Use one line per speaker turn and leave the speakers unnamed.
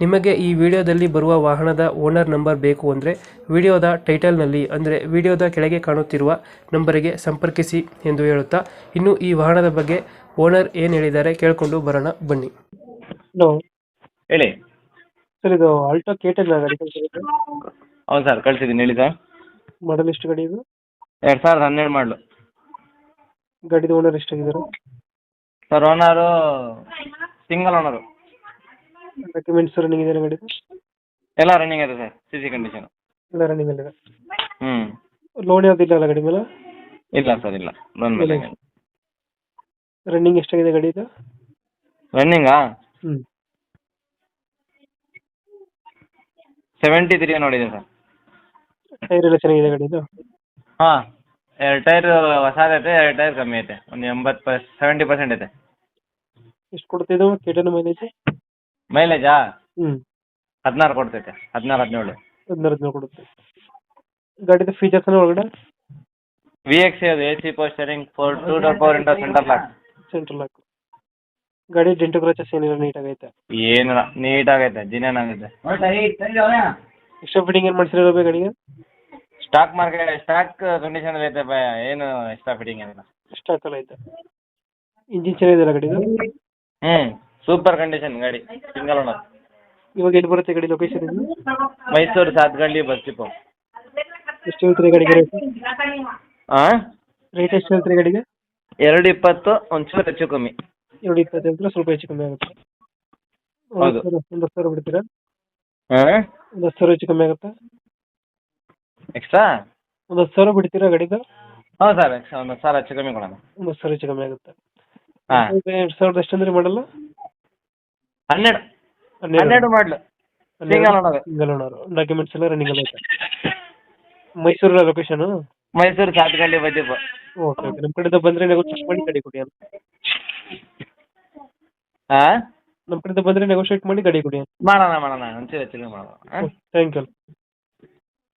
ನಿಮಗೆ ಈ ವಿಡಿಯೋದಲ್ಲಿ ಬರುವ ವಾಹನದ ಓನರ್ ನಂಬರ್ ಬೇಕು ಅಂದರೆ ವಿಡಿಯೋದ ಟೈಟಲ್ನಲ್ಲಿ ಅಂದರೆ ವಿಡಿಯೋದ ಕೆಳಗೆ ಕಾಣುತ್ತಿರುವ ನಂಬರಿಗೆ ಸಂಪರ್ಕಿಸಿ ಎಂದು ಹೇಳುತ್ತಾ ಇನ್ನು ಈ ವಾಹನದ ಬಗ್ಗೆ ಓನರ್ ಏನು ಹೇಳಿದ್ದಾರೆ ಕೇಳಿಕೊಂಡು ಬರೋಣ ಬನ್ನಿ. ಹಲೋ.
ಹೇಳಿ.
ಸರ್ ಇದು ಆಲ್ಟೋ ಕೇಟಲ್ ಗಾಡಿ
ಹೌದು ಸರ್ ಕಳ್ಸಿದ್ದೀನಿ ಹೇಳಿ ಸರ್.
ಮಾಡಲ್ ಎಷ್ಟು ಗಾಡಿ ಇದು?
ಎರಡು ಸಾವಿರದ ಹನ್ನೆರಡು ಮಾಡಲು.
ಗಾಡಿದು owner ಎಷ್ಟಾಗಿದ್ದಾರೆ?
Sir owner single owner.
Documents running ಇದೆ ಗಾಡಿದು
ಎಲ್ಲ ರನ್ನಿಂಗ್ ಇದೆ ಸರ್ ಸಿ ಸಿ ಕಂಡೀಷನ್
ಎಲ್ಲ ರನ್ನಿಂಗ್ ಅಲ್ಲಿದೆ
ಹ್ಮ್.
ಲೋನ್ ಯಾವ್ದಿಲ್ಲ ಅಲ್ಲ ಗಾಡಿ ಮೇಲೆ?
ಇಲ್ಲ ಸರ್ ಇಲ್ಲ. ಲೋನ್ ಮೇಲೆ
ರನ್ನಿಂಗ್ ಎಷ್ಟಾಗಿದೆ ಗಾಡಿ ಇದು?
ರನ್ನಿಂಗಾ
ಹ್ಞೂ
ಸೆವೆಂಟಿ ತ್ರೀ ನೋಡಿದೆ ಸರ್
ಟೈರ್ ಎಲ್ಲ ಚೆನ್ನಾಗಿದೆ ಗಾಡಿದು
ಹಾ ಎರಡು ಟೈರ್ ಹೊಸದೈತೆ ಎರಡು ಟೈರ್ ಕಮ್ಮಿ ಐತೆ. ಒಂದು ಎಂಬತ್ತು ಪರ್ ಸೆವೆಂಟಿ ಪರ್ಸೆಂಟ್ ಐತೆ.
ಎಷ್ಟು ಕೊಡ್ತಿದ್ದು ಕೇಟನ್ ಮೈಲೇಜ್
ಮೈಲೇಜಾ
ಹ್ಞೂ
ಹದಿನಾರು ಕೊಡ್ತೈತೆ ಹದಿನಾರು ಹದಿನೇಳು.
ಹದಿನಾರು ಹದಿನೇಳು ಕೊಡುತ್ತೆ. ಗಾಡಿದ ಫೀಚರ್ಸ್ ಒಳಗಡೆ?
ವಿ ಎಕ್ಸ್ ಅದು A C power steering four two door power window centre lock
central lock ಗಾಡಿ ಡೆಂಟು ಕ್ರಚಸ್ ಏನಿಲ್ಲ ನೀಟಾಗೈತೆ
ಏನಿಲ್ಲ ನೀಟಾಗೈತೆ ಜಿನೇನ್ ಆಗೈತೆ.
ಎಕ್ಸ್ಟ್ರಾ ಫಿಟ್ಟಿಂಗ್ ಏನು ಮಾಡಿಸಿರೋ ಗಾಡಿಗೆ?
ಸ್ಟಾಕ್ ಮಾರ್ಕೆಟ್ ಸ್ಟಾಕ್ ಕಂಡೀಷನ್ ಐತೆ ಬ ಏನು ಎಕ್ಸ್ಟ್ರಾ ಫಿಟ್ಟಿಂಗ್ ಏನಿಲ್ಲ.
ಸ್ಟಾಕಲ್ಲಿ ಐತೆ. ಇಂಜಿನ್ ಚೆನ್ನಾಗಿದೆಯಲ್ಲ ಗಾಡಿದು?
ಹ್ಞೂ ಸೂಪರ್ ಕಂಡೀಷನ್ ಗಾಡಿ. ಸಿಂಗಲ್ ಓನರ್
ಇವಾಗ ಎಲ್ಲಿ ಬರುತ್ತೆ ಗಾಡಿ ಲೊಕೇಶನ್ ಇದು?
ಮೈಸೂರು ಸಾತ್ಗಳ್ಳಿ ಬಸ್ ಡಿಪೋ
ಎಷ್ಟು ಹೇಳ್ತೀರಿ ಗಾಡಿಗೆ ರೇಟ್
ಹಾಂ
ರೇಟ್ ಎಷ್ಟು ಹೇಳ್ತೀರಿ ಗಾಡಿಗೆ?
ಎರಡು ಇಪ್ಪತ್ತು ಒಂಚೂರು ಹೆಚ್ಚು ಕಮ್ಮಿ.
ಎರಡು ಇಪ್ಪತ್ತು ಹೇಳ್ತೀರಾ? ಸ್ವಲ್ಪ ಹೆಚ್ಚು ಕಮ್ಮಿ ಆಗುತ್ತೆ.
ಹೌದು.
ಒಂದು ಹತ್ತು ಸಾವಿರ ಬಿಡ್ತೀರಾ?
ಹಾಂ
ಒಂದು ಹತ್ತು ಸಾವಿರ ಹೆಚ್ಚು ಕಮ್ಮಿ ಆಗುತ್ತೆ.
ಎಕ್ಸ್ಟ್ರಾ
ಒಂದು ಹತ್ತು ಸಾವಿರ ಬಿಡ್ತೀರಾ ಗಾಡಿದು?
ಹೌದು ಸರ್ ಎಕ್ಸ್ಟ್ರಾ ಒಂದು ಸಾವಿರ ಹೆಚ್ಚು ಕಮ್ಮಿ ಕೊಡೋಣ.
ಒಂದು ಹತ್ತು ಸಾವಿರ ಹೆಚ್ಚು ಕಮ್ಮಿ ಆಗುತ್ತೆ.
ಹಾಂ.
ಎರಡು ಸಾವಿರದ ಎಷ್ಟು ಅಂದ್ರೆ ಮಾಡಲ್ಲ?
ಹನ್ನೆರಡು. ಹನ್ನೆರಡು. ಮಾಡಲು. Single owner.
Single owner. Documents ಎಲ್ಲ ರನ್ನಿಂಗ್ ಎಲ್ಲ ಐತೆ. ಮೈಸೂರಿನ location
Mysuru Sathagalli bus depot
okay okay ನಮ್ಮ ಕಡೆಯಿಂದ ಬಂದರೆ ನೆಗೋಷಿಯೇಟ್ ಮಾಡಿ ಗಾಡಿ ಕೊಡಿ ಅಂತ.
ಹಾಂ
ನಮ್ಮ ಕಡೆಯಿಂದ ಬಂದರೆ ನೆಗೋಷಿಯೇಟ್ ಮಾಡಿ ಗಾಡಿ ಕೊಡಿ
ಮಾಡೋಣ ಮಾಡೋಣ. ಒಂಚೂರು ಹೆಚ್ಚು ಮಾಡೋಣ.
Thank you